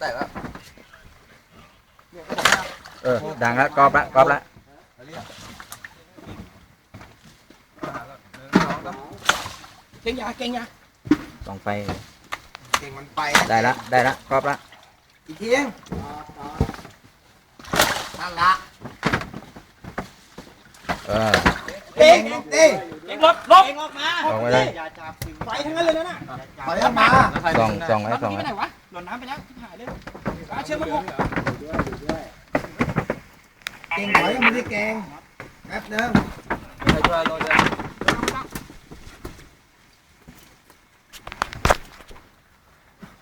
แตกแล้วเออดังแล้วกรอบละกรอบละเก่งยาเก่งยาส่องไฟเก่งมันไปได้ละได้ละกรอบละอีกทีเองนั่นละเออเก่งดิเก่งลบลบออกมาส่องไว้เลยไฟทั้งนั้นเลยนะน่ะถอยออกมาส่องส่องไว้แล้วส่องนี่ไปไว้ไหนวะหล่นน้ำไปแล้วที่หายเลยอาเชื่อมันบุกเก่งถอยยังไม่ได้เก่งแป๊บนึง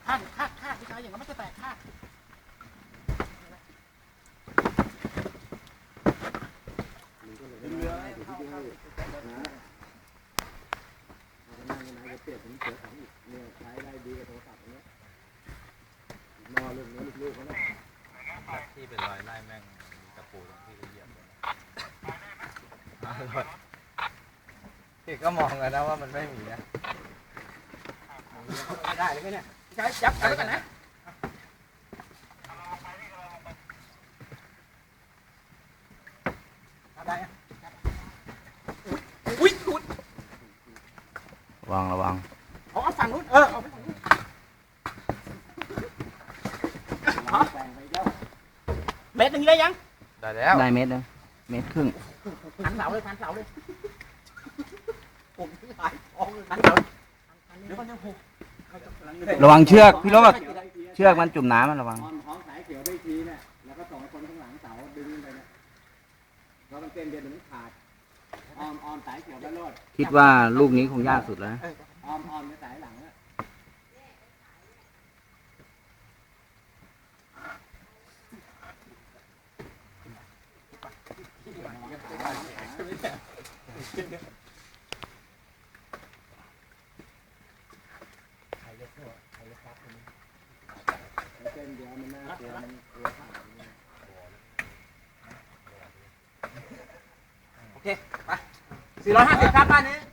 คาดคาดคาดพี่ชายอย่างนั้นมันจะแตกคาด ที่เป็นรอยไล่แม่งตะปูตรงที่เหยียบพี่ก็มองกันนะว่ามันไม่มีนะไม่ได้เลยเนี่ยพี่ชายจับเอาไว้วก่อนนะเอาได้อุ้ยขุดระวังระวังเอาเอาฝั่งนู้นเออเอาไปฝั่งนู้นฮะ เม็ดหนึ่งได้ยังได้แล้วได้เม็ดนึงเม็ดครึ่งหันเสาเลยหันเสาเลยผมที่หายทองเลยหันเสาเดี๋ยวก่อนเดี๋ยวโหระวังเชือกพี่โรดเชือกมันจุ่มน้ำมันระวังออมท้องสายเขียวได้ทีเนี่ยแล้วก็ส่งให้คนข้างหลังเสาดึงไปเนี่ยเพราะมันเต็มเดียวเดี๋ยวมันขาดออมออมสายเขียวไปโลดคิดว่าลูกนี้คงยากสุดแล้วนะออมออมในสายหลัง เส้นเดียวมันน่ากลัวมันกลัวขาดโอเค ไป 450 ครับบ้านนี้